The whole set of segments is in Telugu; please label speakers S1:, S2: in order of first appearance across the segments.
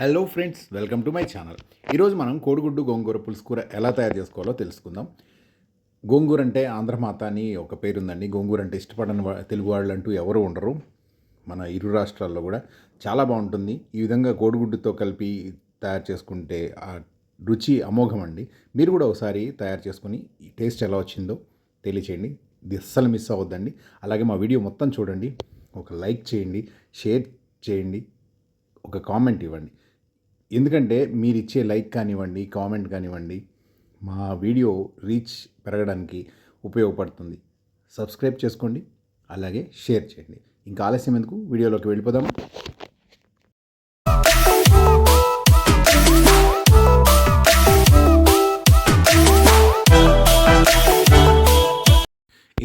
S1: Hello friends welcome to my channel ఈరోజు మనం కోడిగుడ్డు గోంగూర పులుసు కూర ఎలా తయారు చేసుకోవాలో తెలుసుకుందాం. గోంగూర అంటే ఆంధ్రమాత అని ఒక పేరు ఉందండి గోంగూర అంటే ఇష్టపడని తెలుగు వాళ్ళు అంటూ ఎవరు ఉండరు. మన ఇరు రాష్ట్రాల్లో కూడా చాలా బాగుంటుంది. ఈ విధంగా కోడిగుడ్డుతో కలిపి తయారు చేసుకుంటే ఆ రుచి అమోఘం అండి. మీరు కూడా ఒకసారి తయారు చేసుకుని ఈ టేస్ట్ ఎలా వచ్చిందో తెలియచేయండి. ఇది అస్సలు మిస్ అవ్వద్దండి. అలాగే మా వీడియో మొత్తం చూడండి. ఒక లైక్ చేయండి షేర్ చేయండి ఒక కామెంట్ ఇవ్వండి. ఎందుకంటే మీరు ఇచ్చే లైక్ కానివ్వండి కామెంట్ కానివ్వండి మా వీడియో రీచ్ పెరగడానికి ఉపయోగపడుతుంది. సబ్స్క్రైబ్ చేసుకోండి అలాగే షేర్ చేయండి. ఇంకా ఆలస్యం ఎందుకు? వీడియోలోకి వెళ్ళిపోదాం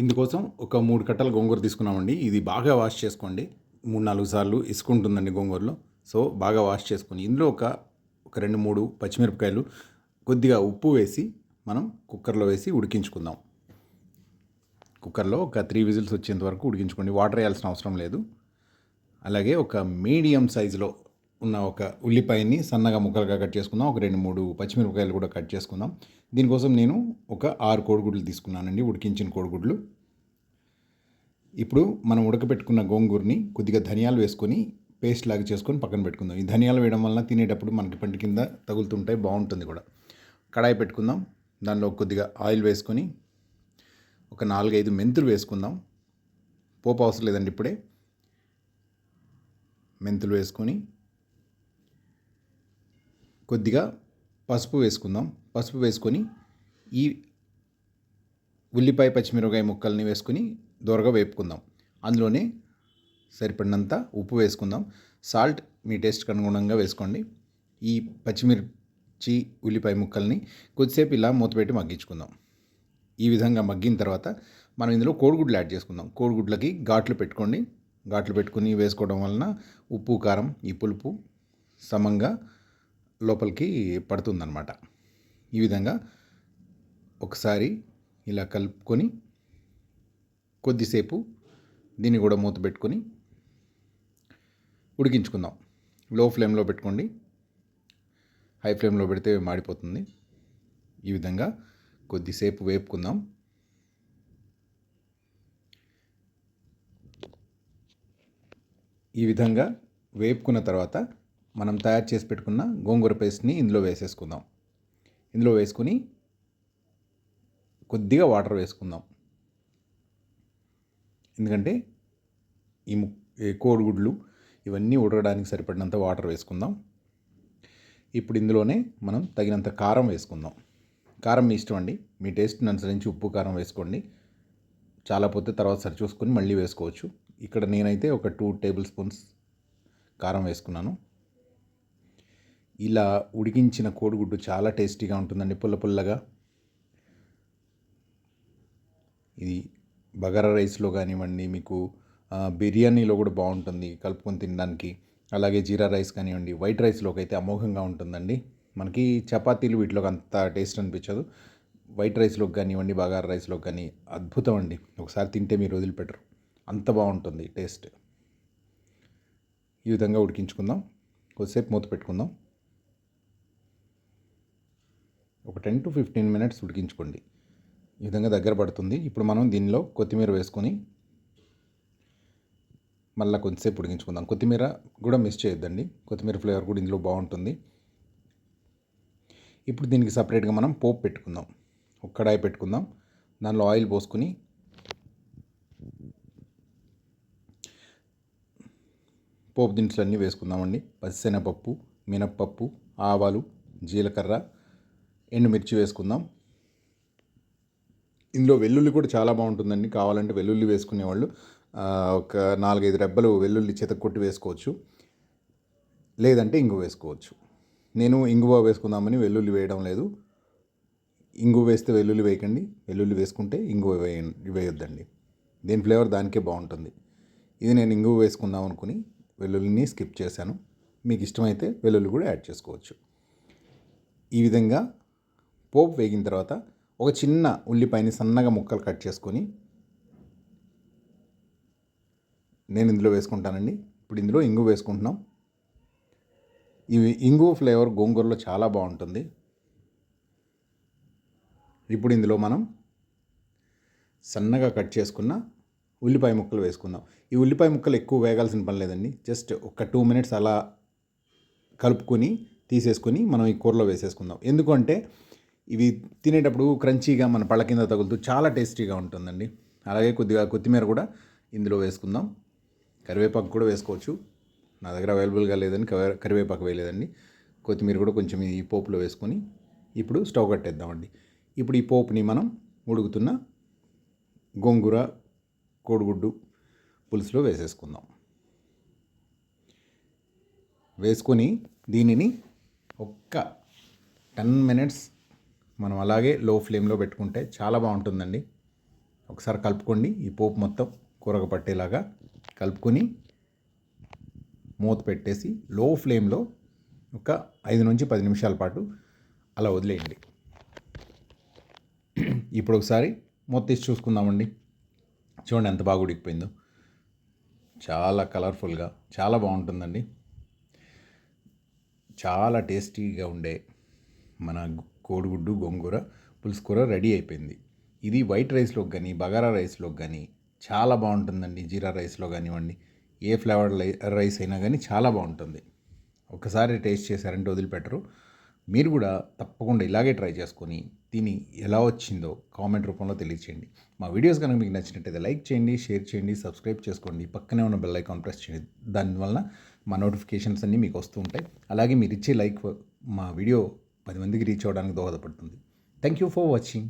S1: ఇందుకోసం ఒక మూడు కట్టలు గోంగూర తీసుకున్నామండి. ఇది బాగా వాష్ చేసుకోండి. మూడు నాలుగు సార్లు ఇసుకుంటుందండి గోంగూరలో. సో బాగా వాష్ చేసుకొని ఇందులో ఒక ఒక రెండు మూడు పచ్చిమిరపకాయలు కొద్దిగా ఉప్పు వేసి మనం కుక్కర్లో వేసి ఉడికించుకుందాం. కుక్కర్లో ఒక త్రీ విజిల్స్ వచ్చేంత వరకు ఉడికించుకోండి. వాటర్ వేయాల్సిన అవసరం లేదు. అలాగే ఒక మీడియం సైజులో ఉన్న ఒక ఉల్లిపాయని సన్నగా ముక్కలుగా కట్ చేసుకుందాం. ఒక రెండు మూడు పచ్చిమిరపకాయలు కూడా కట్ చేసుకుందాం. దీనికోసం నేను ఒక ఆరు కోడిగుడ్లు తీసుకున్నానండి ఉడికించిన కోడిగుడ్లు. ఇప్పుడు మనం ఉడకబెట్టుకున్న గోంగూరని కొద్దిగా ధనియాలు వేసుకొని పేస్ట్ లాగా చేసుకొని పక్కన పెట్టుకుందాం. ఈ ధనియాలు వేయడం వలన తినేటప్పుడు మనకి పంటి కింద తగులుతుంటాయి బాగుంటుంది కూడా. కడాయి పెట్టుకుందాం. దానిలో కొద్దిగా ఆయిల్ వేసుకొని ఒక నాలుగైదు మెంతులు వేసుకుందాం. పోపు అవసరం లేదండి ఇప్పుడే. మెంతులు వేసుకొని కొద్దిగా పసుపు వేసుకుందాం. పసుపు వేసుకొని ఈ ఉల్లిపాయ పచ్చిమిరపకాయ ముక్కల్ని వేసుకొని దోరగా వేపుకుందాం. అందులోనే సరిపడినంత ఉప్పు వేసుకుందాం. సాల్ట్ మీ టేస్ట్కి అనుగుణంగా వేసుకోండి. ఈ పచ్చిమిర్చి ఉల్లిపాయ ముక్కల్ని కొద్దిసేపు ఇలా మూతపెట్టి మగ్గించుకుందాం. ఈ విధంగా మగ్గిన తర్వాత మనం ఇందులో కోడిగుడ్లు యాడ్ చేసుకుందాం. కోడిగుడ్లకి ఘాట్లు పెట్టుకోండి. ఘాట్లు పెట్టుకుని వేసుకోవడం వలన ఉప్పు కారం ఈ పులుపు సమంగా లోపలికి పడుతుందన్నమాట. ఈ విధంగా ఒకసారి ఇలా కలుపుకొని కొద్దిసేపు దీన్ని కూడా మూత పెట్టుకొని ఉడికించుకుందాం. లో ఫ్లేమ్లో పెట్టుకోండి. హై ఫ్లేమ్లో పెడితే మాడిపోతుంది. ఈ విధంగా కొద్దిసేపు వేపుకుందాం. ఈ విధంగా వేపుకున్న తర్వాత మనం తయారు చేసి పెట్టుకున్న గోంగూర పేస్ట్ని ఇందులో వేసేసుకుందాం. ఇందులో వేసుకుని కొద్దిగా వాటర్ వేసుకుందాం. ఎందుకంటే ఈ ఈ కోడిగుడ్లు ఇవన్నీ ఉడకడానికి సరిపడినంత వాటర్ వేసుకుందాం. ఇప్పుడు ఇందులోనే మనం తగినంత కారం వేసుకుందాం. కారం మీ ఇష్టం అండి. మీ టేస్ట్ని అనుసరించి ఉప్పు కారం వేసుకోండి. చాలా పోతే తర్వాత సరి చూసుకొని మళ్ళీ వేసుకోవచ్చు. ఇక్కడ నేనైతే ఒక టూ టేబుల్ స్పూన్స్ కారం వేసుకున్నాను. ఇలా ఉడికించిన కోడిగుడ్డు చాలా టేస్టీగా ఉంటుందండి పుల్ల పుల్లగా. ఇది బగారా రైస్లో కానివ్వండి మీకు బిర్యానీలో కూడా బాగుంటుంది కలుపుకొని తినడానికి. అలాగే జీరా రైస్ కానివ్వండి వైట్ రైస్లోకి అయితే అమోఘంగా ఉంటుందండి. మనకి చపాతీలు వీటిలోకి అంత టేస్ట్ అనిపించదు. వైట్ రైస్లోకి కానివ్వండి బగారా రైస్లోకి కానీ అద్భుతం అండి. ఒకసారి తింటే మీరు వదిలిపెట్టరు. అంత బాగుంటుంది టేస్ట్. ఈ విధంగా ఉడికించుకుందాం. కొద్దిసేపు మూత పెట్టుకుందాం. ఒక టెన్ టు ఫిఫ్టీన్ మినిట్స్ ఉడికించుకోండి. ఈ విధంగా దగ్గర పడుతుంది. ఇప్పుడు మనం దీనిలో కొత్తిమీర వేసుకొని మళ్ళీ కొంచెంసేపు ఉడికించుకుందాం. కొత్తిమీర కూడా మిస్ చేయొద్దండి. కొత్తిమీర ఫ్లేవర్ కూడా ఇందులో బాగుంటుంది. ఇప్పుడు దీనికి సపరేట్గా మనం పోపు పెట్టుకుందాం. ఒక కడాయి పెట్టుకుందాం. దానిలో ఆయిల్ పోసుకొని పోపు దినుసులు అన్నీ వేసుకుందామండి. పచ్చిశనగపప్పు మినప్పప్పు ఆవాలు జీలకర్ర ఎండుమిర్చి వేసుకుందాం. ఇందులో వెల్లుల్లి కూడా చాలా బాగుంటుందండి. కావాలంటే వెల్లుల్లి వేసుకునేవాళ్ళు. ఒక నాలుగైదు రెబ్బలు వెల్లుల్లి కొట్టి వేసుకోవచ్చు. లేదంటే ఇంగు వేసుకోవచ్చు. నేను ఇంగువ వేసుకుందామని వెల్లుల్లి వేయడం లేదు. ఇంగు వేస్తే వెల్లుల్లి వేయకండి. వెల్లుల్లి వేసుకుంటే ఇంగువ వేయ వేయొద్దండి. దీని ఫ్లేవర్ దానికే బాగుంటుంది. ఇది నేను ఇంగువ వేసుకుందాం అనుకుని వెల్లుల్లిని స్కిప్ చేశాను. మీకు ఇష్టమైతే వెల్లుల్లి కూడా యాడ్ చేసుకోవచ్చు. ఈ విధంగా పోపు వేగిన తర్వాత ఒక చిన్న ఉల్లిపాయని సన్నగా ముక్కలు కట్ చేసుకొని నేను ఇందులో వేసుకుంటానండి. ఇప్పుడు ఇందులో ఇంగు వేసుకుంటున్నాం. ఇవి ఇంగు ఫ్లేవర్ గోంగూరలో చాలా బాగుంటుంది. ఇప్పుడు ఇందులో మనం సన్నగా కట్ చేసుకున్న ఉల్లిపాయ ముక్కలు వేసుకుందాం. ఈ ఉల్లిపాయ ముక్కలు ఎక్కువ వేగాల్సిన పని లేదండి. జస్ట్ ఒక టూ మినిట్స్ అలా కలుపుకొని తీసేసుకొని మనం ఈ కూరలో వేసేసుకుందాం. ఎందుకంటే ఇవి తినేటప్పుడు క్రంచీగా మన పళ్ళ కింద తగులుతూ చాలా టేస్టీగా ఉంటుందండి. అలాగే కొద్దిగా కొత్తిమీర కూడా ఇందులో వేసుకుందాం. కరివేపాకు కూడా వేసుకోవచ్చు. నా దగ్గర అవైలబుల్గా లేదని కరివేపాకు వేయలేదండి. కొత్తిమీర కూడా కొంచెం ఈ పోపులో వేసుకొని ఇప్పుడు స్టవ్ కట్టేద్దామండి. ఇప్పుడు ఈ పోపుని మనం ఉడుకుతున్న గోంగూర కోడిగుడ్డు పులుసులో వేసేసుకుందాం. వేసుకొని దీనిని ఒక్క టెన్ మినిట్స్ మనం అలాగే లో ఫ్లేమ్లో పెట్టుకుంటే చాలా బాగుంటుందండి. ఒకసారి కలుపుకోండి. ఈ పోపు మొత్తం కూరకు పట్టేలాగా కలుపుకొని మూత పెట్టేసి లో ఫ్లేమ్లో ఒక ఐదు నుంచి పది నిమిషాల పాటు అలా వదిలేయండి. ఇప్పుడు ఒకసారి మూత తీసి చూసుకుందామండి. చూడండి ఎంత బాగా ఉడికిపోయిందో. చాలా కలర్ఫుల్గా చాలా బాగుంటుందండి. చాలా టేస్టీగా ఉండే మన కోడిగుడ్డు గోంగూర పులుసు కూర రెడీ అయిపోయింది. ఇది వైట్ రైస్లోకి కానీ బగారా రైస్లోకి కానీ చాలా బాగుంటుందండి జీరా రైస్లో కానివ్వండి ఏ ఫ్లేవర్డ్ రైస్ అయినా కానీ చాలా బాగుంటుంది. ఒకసారి టేస్ట్ చేశారంటే వదిలిపెట్టరు. మీరు కూడా తప్పకుండా ఇలాగే ట్రై చేసుకొని దీని ఎలా వచ్చిందో కామెంట్ రూపంలో తెలియచేయండి. మా వీడియోస్ కనుక మీకు నచ్చినట్టయితే లైక్ చేయండి షేర్ చేయండి సబ్స్క్రైబ్ చేసుకోండి. పక్కనే ఉన్న బెల్ ఐకాన్ ప్రెస్ చేయండి. దానివల్ల మా నోటిఫికేషన్స్ అన్నీ మీకు వస్తూ ఉంటాయి. అలాగే మీరు ఇచ్చే లైక్ మా వీడియో పది మందికి రీచ్ అవ్వడానికి దోహదపడుతుంది. Thank you for watching.